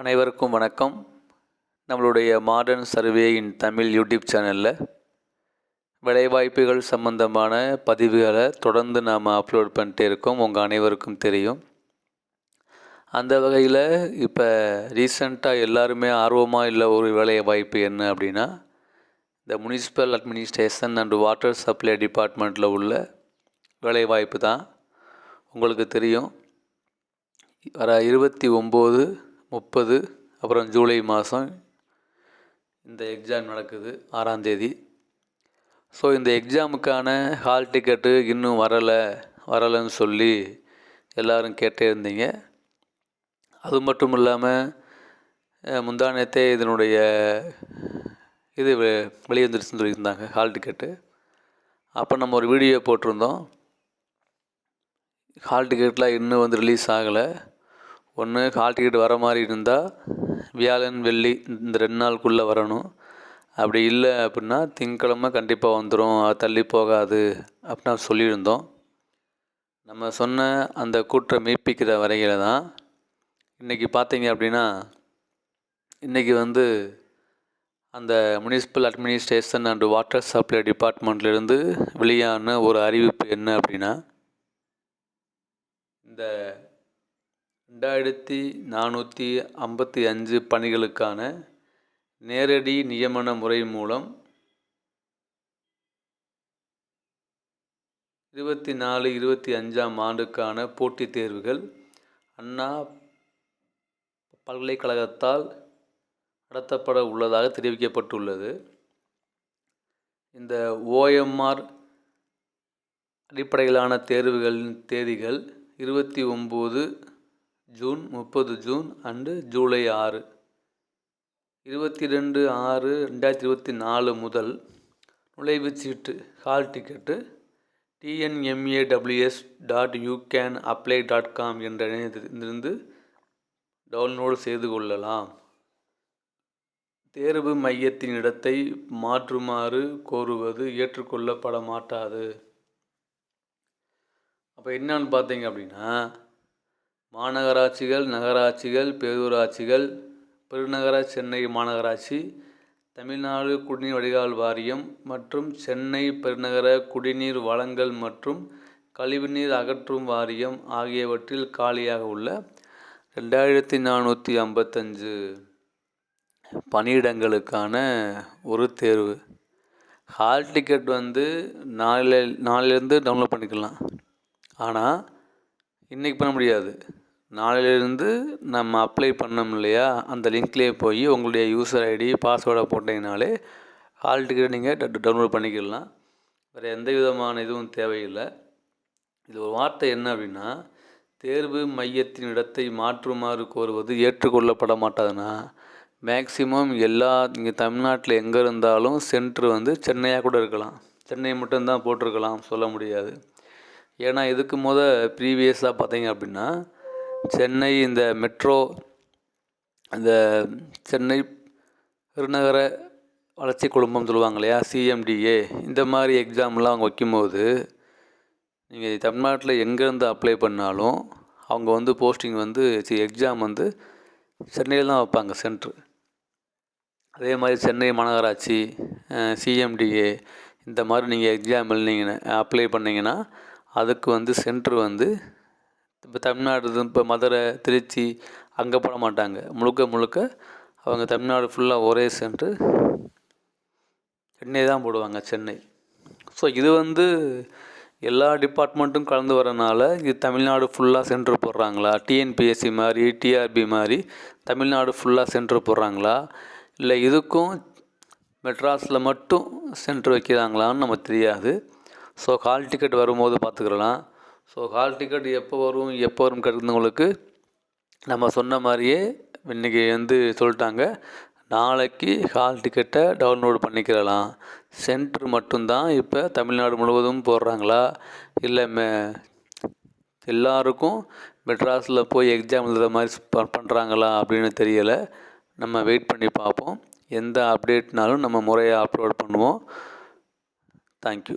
அனைவருக்கும் வணக்கம். நம்மளுடைய modern survey in Tamil YouTube சேனலில் வேலைவாய்ப்புகள் சம்பந்தமான பதிவுகளை தொடர்ந்து நாம் அப்லோட் பண்ணிட்டே இருக்கோம். உங்கள் அனைவருக்கும் தெரியும். அந்த வகையில் இப்போ ரீசண்டாக எல்லாருமே ஆர்வமாக இல்லை ஒரு வேலை வாய்ப்பு என்ன அப்படின்னா இந்த municipal administration and water supply டிபார்ட்மெண்ட்டில் உள்ள வேலைவாய்ப்பு தான். உங்களுக்கு தெரியும். வர இருபத்தி ஒம்பது முப்பது அப்புறம் ஜூலை மாதம் இந்த எக்ஸாம் நடக்குது ஆறாந்தேதி ஸோ இந்த எக்ஸாமுக்கான ஹால் டிக்கெட்டு இன்னும் வரலை வரலைன்னு சொல்லி எல்லோரும் கேட்டே இருந்தீங்க. அது மட்டும் இல்லாமல் முந்தானத்தே இதனுடைய இது வெ- வெளியே சொல்லியிருந்தாங்க ஹால் டிக்கெட்டு அப்போ நம்ம ஒரு வீடியோ போட்டிருந்தோம். ஹால் டிக்கெட்லாம் இன்னும் வந்து ரிலீஸ் ஆகலை. ஒன்று ஹால் டிக்கெட் வர மாதிரி இருந்தால் வியாழன் வெள்ளி இந்த ரெண்டு நாளுக்குள்ளே வரணும். அப்படி இல்லை அப்படின்னா திங்கக்கிழமை கண்டிப்பாக வந்துடும் அது தள்ளி போகாது அப்படின்னு சொல்லியிருந்தோம். நம்ம சொன்ன அந்த கூற்றை மெய்ப்பிக்கிற வரையில தான் இன்றைக்கி பார்த்தீங்க அப்படின்னா இன்றைக்கி வந்து அந்த municipal administration and water supply டிபார்ட்மெண்ட்லேருந்து வெளியான ஒரு அறிவிப்பு என்ன அப்படின்னா இந்த ரெண்டாயிரத்தி நானூற்றி ஐம்பத்தி அஞ்சு பணிகளுக்கான நேரடி நியமன முறை மூலம் இருபத்தி நாலு இருபத்தி அஞ்சாம் ஆண்டுக்கான போட்டித் தேர்வுகள் அண்ணா பல்கலைக்கழகத்தால் நடத்தப்பட உள்ளதாக தெரிவிக்கப்பட்டுள்ளது. இந்த ஓஎம்ஆர் அடிப்படையிலான தேர்வுகளின் தேதிகள் இருபத்தி ஒம்பது ஜூன் முப்பது ஜூன் அண்டு ஜூலை ஆறு. இருபத்தி ரெண்டு ஆறு ரெண்டாயிரத்தி இருபத்தி நாலு முதல் நுழைவுச் சீட்டு hall ticket TNMAWS dot you can apply dot com என்ற இணையத்திலிருந்து டவுன்லோடு செய்து கொள்ளலாம். தேர்வு மையத்தின் இடத்தை மாற்றுமாறு கோருவது ஏற்றுக்கொள்ளப்பட மாட்டாது. அப்போ என்னன்னு பார்த்தீங்க அப்படின்னா மாநகராட்சிகள் நகராட்சிகள் பேரூராட்சிகள் பெருநகர சென்னை மாநகராட்சி தமிழ்நாடு குடிநீர் வடிகால் வாரியம் மற்றும் சென்னை பெருநகர குடிநீர் வழங்கல் மற்றும் கழிவுநீர் அகற்றும் வாரியம் ஆகியவற்றில் காலியாக உள்ள ரெண்டாயிரத்தி நானூற்றி ஐம்பத்தஞ்சு பணியிடங்களுக்கான ஒரு தேர்வு. ஹால் டிக்கெட் வந்து நாளில் நாளிலேருந்து டவுன்லோட் பண்ணிக்கலாம். ஆனால் இன்றைக்கி பண்ண முடியாது. நாளையிலேருந்து நம்ம அப்ளை பண்ணோம் இல்லையா? அந்த லிங்க்லேயே போய் உங்களுடைய யூசர் ஐடி பாஸ்வேர்டை போட்டிங்கனாலே ஹால் டிக்கெட் நீங்கள் டவுன்லோட் பண்ணிக்கலாம். வேறு எந்த விதமான இதுவும் தேவையில்லை. இது ஒரு வார்த்தை என்ன அப்படின்னா தேர்வு மையத்தின் இடத்தை மாற்றுமாறு கோருவது ஏற்றுக்கொள்ளப்பட மாட்டாதுன்னா மேக்சிமம் எல்லா இங்கே தமிழ்நாட்டில் எங்கே இருந்தாலும் சென்ட்ரு வந்து சென்னையாக கூட இருக்கலாம். சென்னை மட்டும்தான் போட்டிருக்கலாம் சொல்ல முடியாது. ஏன்னா இதுக்கு முத ப்ரீவியஸாக பார்த்தீங்க அப்படின்னா சென்னை இந்த மெட்ரோ அந்த சென்னை பெருநகர வளர்ச்சி குழுமம் சொல்லுவாங்க இல்லையா சிஎம்டிஏ இந்த மாதிரி எக்ஸாம்லாம் அவங்க வைக்கும்போது நீங்கள் தமிழ்நாட்டில் எங்கேருந்து அப்ளை பண்ணாலும் அவங்க வந்து போஸ்டிங் வந்து எக்ஸாம் வந்து சென்னையில் தான் வைப்பாங்க சென்ட்ரு அதே மாதிரி சென்னை மாநகராட்சி சிஎம்டிஏ இந்த மாதிரி நீங்கள் எக்ஸாம் எழுதிங்கன்னா அப்ளை பண்ணிங்கன்னா அதுக்கு வந்து சென்ட்ரு வந்து இப்போ தமிழ்நாடு இப்போ மதுரை திருச்சி அங்கே போட மாட்டாங்க. முழுக்க முழுக்க அவங்க தமிழ்நாடு ஃபுல்லாக ஒரே சென்ட்ரு சென்னை தான் போடுவாங்க சென்னை. ஸோ இது வந்து எல்லா டிபார்ட்மெண்ட்டும் கலந்து வரனால இது தமிழ்நாடு ஃபுல்லாக சென்டர் போடுறாங்களா? டிஎன்பிஎஸ்சி மாதிரி டிஆர்பி மாதிரி தமிழ்நாடு ஃபுல்லாக சென்டர் போடுறாங்களா? இல்லை இதுக்கும் மெட்ராஸில் மட்டும் சென்டர் வைக்கிறாங்களான்னு நமக்கு தெரியாது. ஸோ ஹால் டிக்கெட் வரும்போது பார்த்துக்கலாம். ஸோ ஹால் டிக்கெட் எப்போ வரும் எப்போ வரும் கேட்குறவங்களுக்கு நம்ம சொன்ன மாதிரியே இன்றைக்கி வந்து சொல்லிட்டாங்க. நாளைக்கு ஹால் டிக்கெட்டை டவுன்லோடு பண்ணிக்கிறலாம். சென்ட்ரு மட்டும்தான் இப்போ தமிழ்நாடு முழுவதும் போடுறாங்களா? இல்லை மே எல்லாருக்கும் மெட்ராஸில் போய் எக்ஸாம் எழுதுகிற மாதிரி பண்ணுறாங்களா அப்படின்னு தெரியலை. நம்ம வெயிட் பண்ணி பார்ப்போம். எந்த அப்டேட்னாலும் நம்ம முறையாக அப்லோட் பண்ணுவோம். தேங்க்யூ